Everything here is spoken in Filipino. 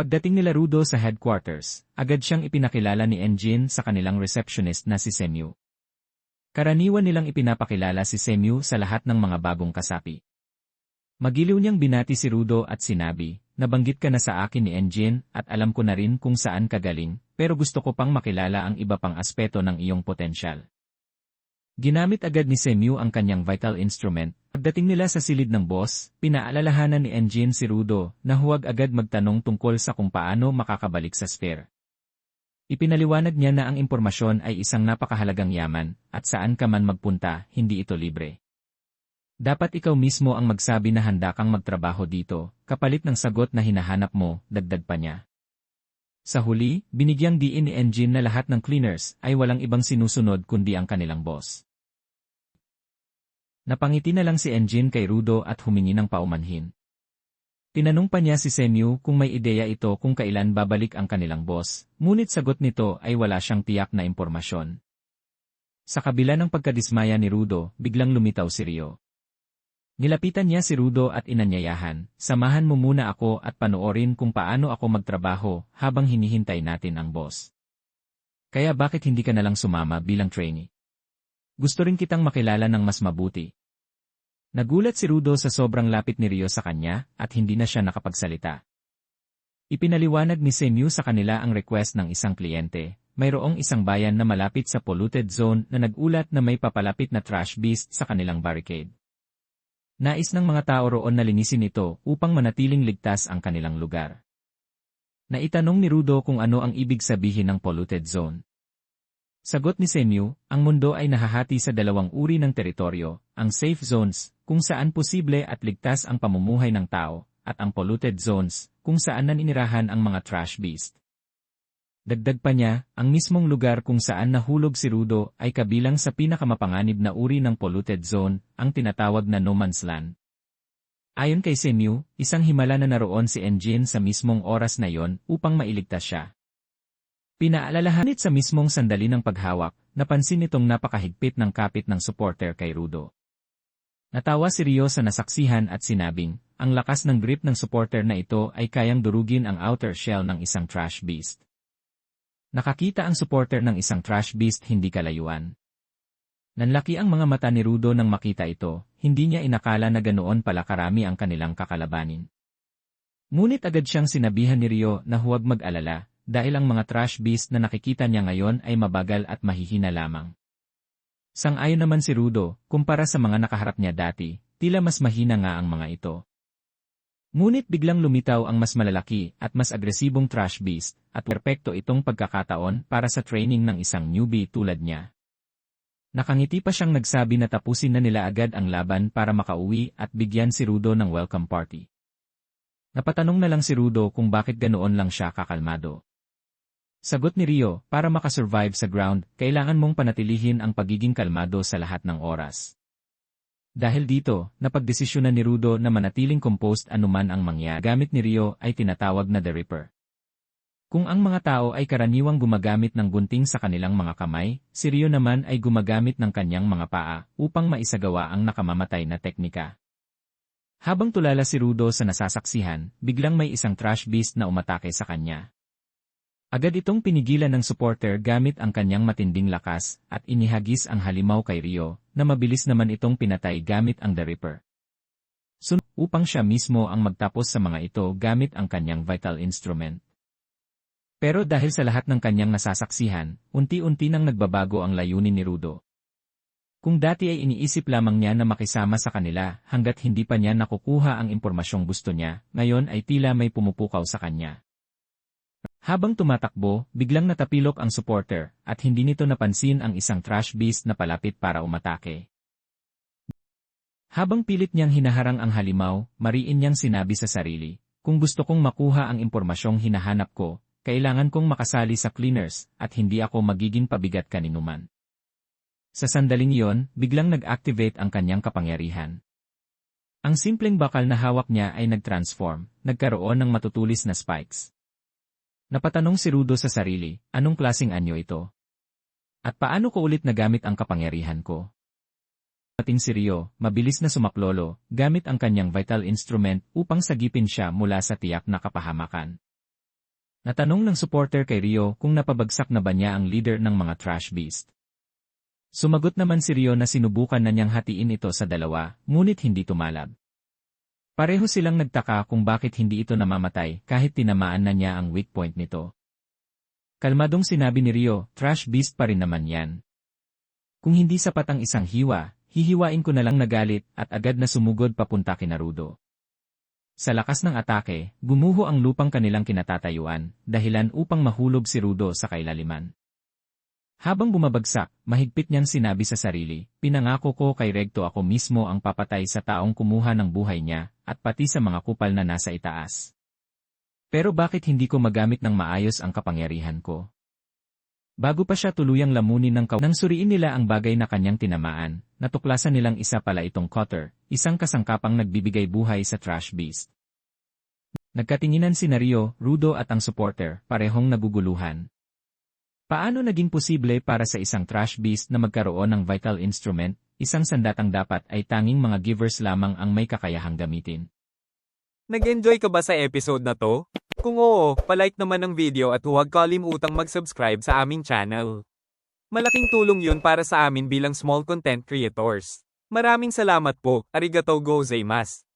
Pagdating nila Rudo sa headquarters, agad siyang ipinakilala ni Engine sa kanilang receptionist na si Semyu. Karaniwan nilang ipinapakilala si Semyu sa lahat ng mga bagong kasapi. Magiliw niyang binati si Rudo at sinabi, nabanggit ka na sa akin ni Engine at alam ko na rin kung saan ka galing, pero gusto ko pang makilala ang iba pang aspeto ng iyong potensyal. Ginamit agad ni Semyu ang kanyang vital instrument. Pagdating nila sa silid ng boss, pinaalalahanan ni Engine si Rudo na huwag agad magtanong tungkol sa kung paano makakabalik sa sphere. Ipinaliwanag niya na ang impormasyon ay isang napakahalagang yaman, at saan ka man magpunta, hindi ito libre. Dapat ikaw mismo ang magsabi na handa kang magtrabaho dito, kapalit ng sagot na hinahanap mo, dagdag pa niya. Sa huli, binigyang diin ni Engine na lahat ng cleaners ay walang ibang sinusunod kundi ang kanilang boss. Napangiti na lang si Engine kay Rudo at humingi ng paumanhin. Tinanong pa niya si Semyu kung may ideya ito kung kailan babalik ang kanilang boss, ngunit sagot nito ay wala siyang tiyak na impormasyon. Sa kabila ng pagkadismaya ni Rudo, biglang lumitaw si Rio. Nilapitan niya si Rudo at inanyayahan, samahan mo muna ako at panoorin kung paano ako magtrabaho habang hinihintay natin ang boss. Kaya bakit hindi ka nalang sumama bilang trainee? Gusto rin kitang makilala ng mas mabuti. Nagulat si Rudo sa sobrang lapit ni Rio sa kanya at hindi na siya nakapagsalita. Ipinaliwanag ni Semyu sa kanila ang request ng isang kliyente. Mayroong isang bayan na malapit sa polluted zone na nagulat na may papalapit na trash beast sa kanilang barricade. Nais ng mga tao roon na linisin ito upang manatiling ligtas ang kanilang lugar. Naitanong ni Rudo kung ano ang ibig sabihin ng polluted zone. Sagot ni Senyu, ang mundo ay nahahati sa dalawang uri ng teritoryo, ang safe zones, kung saan posible at ligtas ang pamumuhay ng tao, at ang polluted zones, kung saan naninirahan ang mga trash beast. Dagdag pa niya, ang mismong lugar kung saan nahulog si Rudo ay kabilang sa pinakamapanganib na uri ng polluted zone, ang tinatawag na no man's land. Ayon kay Senyu, isang himala na naroon si Engine sa mismong oras na yon upang mailigtas siya. Pinaalalahanit sa mismong sandali ng paghawak, napansin nitong napakahigpit ng kapit ng supporter kay Rudo. Natawa si Rio sa nasaksihan at sinabing, ang lakas ng grip ng supporter na ito ay kayang durugin ang outer shell ng isang trash beast. Nakakita ang supporter ng isang trash beast hindi kalayuan. Nanlaki ang mga mata ni Rudo nang makita ito, hindi niya inakala na ganoon pala karami ang kanilang kakalabanin. Ngunit agad siyang sinabihan ni Rio na huwag mag-alala, dahil ang mga trash beast na nakikita niya ngayon ay mabagal at mahihina lamang. Sang-ayon naman si Rudo, kumpara sa mga nakaharap niya dati, tila mas mahina nga ang mga ito. Ngunit biglang lumitaw ang mas malalaki at mas agresibong trash beast, at perpekto itong pagkakataon para sa training ng isang newbie tulad niya. Nakangiti pa siyang nagsabi na tapusin na nila agad ang laban para makauwi at bigyan si Rudo ng welcome party. Napatanong na lang si Rudo kung bakit ganoon lang siya kakalmado. Sagot ni Rio, para makasurvive sa ground, kailangan mong panatilihin ang pagiging kalmado sa lahat ng oras. Dahil dito, napagdesisyonan ni Rudo na manatiling composed anuman ang mangyari gamit ni Rio ay tinatawag na The Ripper. Kung ang mga tao ay karaniwang gumagamit ng gunting sa kanilang mga kamay, si Rio naman ay gumagamit ng kanyang mga paa upang maisagawa ang nakamamatay na teknika. Habang tulala si Rudo sa nasasaksihan, biglang may isang trash beast na umatake sa kanya. Agad itong pinigilan ng supporter gamit ang kanyang matinding lakas at inihagis ang halimaw kay Rio na mabilis naman itong pinatay gamit ang The Ripper. Sun upang siya mismo ang magtapos sa mga ito gamit ang kanyang vital instrument. Pero dahil sa lahat ng kanyang nasasaksihan, unti-unti nang nagbabago ang layunin ni Rudo. Kung dati ay iniisip lamang niya na makisama sa kanila hanggat hindi pa niya nakukuha ang impormasyong gusto niya, ngayon ay tila may pumupukaw sa kanya. Habang tumatakbo, biglang natapilok ang supporter at hindi nito napansin ang isang trash beast na palapit para umatake. Habang pilit niyang hinaharang ang halimaw, mariin niyang sinabi sa sarili, kung gusto kong makuha ang impormasyong hinahanap ko, kailangan kong makasali sa cleaners at hindi ako magiging pabigat kaninuman. Sa sandaling iyon, biglang nag-activate ang kanyang kapangyarihan. Ang simpleng bakal na hawak niya ay nag-transform, nagkaroon ng matutulis na spikes. Napatanong si Rudo sa sarili, anong klasing anyo ito? At paano ko ulit nagamit ang kapangyarihan ko? Pating si Rio, mabilis na sumaklolo, gamit ang kanyang vital instrument upang sagipin siya mula sa tiyak na kapahamakan. Natanong ng supporter kay Rio kung napabagsak na ba niya ang leader ng mga trash beast. Sumagot naman si Rio na sinubukan na niyang hatiin ito sa dalawa, ngunit hindi tumalab. Pareho silang nagtaka kung bakit hindi ito namamatay kahit tinamaan na niya ang weak point nito. Kalmadong sinabi ni Rio, trash beast pa rin naman yan. Kung hindi sapat ang isang hiwa, hihiwain ko na lang nagalit at agad na sumugod papunta kina Rudo. Sa lakas ng atake, gumuho ang lupang kanilang kinatatayuan, dahilan upang mahulog si Rudo sa kailaliman. Habang bumabagsak, mahigpit niyang sinabi sa sarili, pinangako ko kay Regto ako mismo ang papatay sa taong kumuha ng buhay niya, at pati sa mga kupal na nasa itaas. Pero bakit hindi ko magamit ng maayos ang kapangyarihan ko? Bago pa siya tuluyang lamunin ng kaw suriin nila ang bagay na kanyang tinamaan, natuklasan nilang isa pala itong cutter, isang kasangkapang nagbibigay buhay sa trash beast. Nagkatinginan si Nario, Rudo at ang supporter, parehong naguguluhan. Paano naging posible para sa isang trash beast na magkaroon ng vital instrument, isang sandatang dapat ay tanging mga givers lamang ang may kakayahang gamitin? Nag-enjoy ka ba sa episode na to? Kung oo, palike naman ang video at huwag kalimutang mag-subscribe sa aming channel. Malaking tulong yun para sa amin bilang small content creators. Maraming salamat po, arigatou gozaimasu.